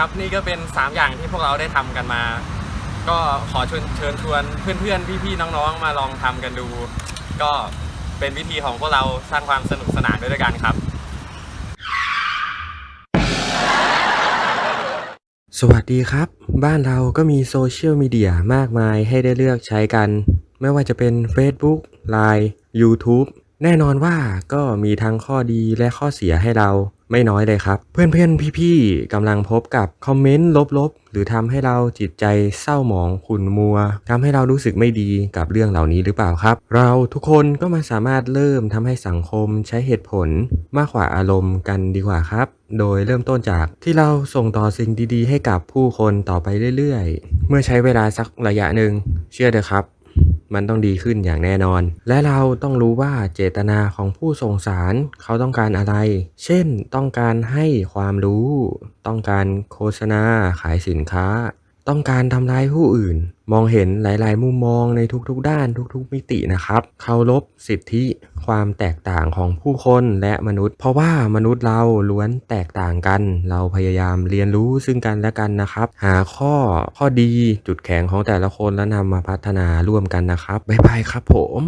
ครับนี่ก็เป็น 3 อย่างที่พวกเราได้ทำกันมา ก็ขอเชิญเชิญชวนเพื่อนๆ พี่ๆ น้องๆ มาลองทำกันดู ก็เป็นวิธีของพวกเราสร้างความสนุกสนานด้วยกันครับ สวัสดีครับ บ้านเราก็มีโซเชียลมีเดียมากมายให้ได้เลือกใช้กัน ไม่ว่าจะเป็น Facebook Line YouTube แน่นอนว่าก็มีทั้งข้อดีและข้อเสียให้เราไม่น้อยเลยครับ เพื่อนๆ พี่ๆกำลังพบกับคอมเมนต์ลบๆ หรือทำให้เราจิตใจเศร้าหมองขุ่นมัวทำให้เรารู้สึกไม่ดีกับเรื่องเหล่านี้หรือเปล่าครับ เราทุกคนก็มาสามารถเริ่มทำให้สังคมใช้เหตุผลมากกว่าอารมณ์กันดีกว่าครับ โดยเริ่มต้นจากที่เราส่งต่อสิ่งดีๆ ให้กับผู้คนต่อไปเรื่อยๆ เมื่อใช้เวลาสักระยะหนึ่งเชื่อเถอะครับ มันต้องดีขึ้นอย่างแน่นอน และเราต้องรู้ว่าเจตนาของผู้ส่งสารเขาต้องการอะไร เช่น ต้องการให้ความรู้ ต้องการโฆษณาขายสินค้า ต้องการทำร้ายผู้อื่น มองเห็นหลาย ๆ มุมมองในทุกๆ ด้านทุก ๆ มิตินะครับเคารพสิทธิความแตกต่างของผู้คนและมนุษย์ เพราะว่ามนุษย์เราล้วนแตกต่างกัน เราพยายามเรียนรู้ซึ่งกันและกันนะครับ หาข้อข้อดีจุดแข็งของแต่ละคนแล้วนำมาพัฒนาร่วมกันนะครับบ๊ายบายครับผม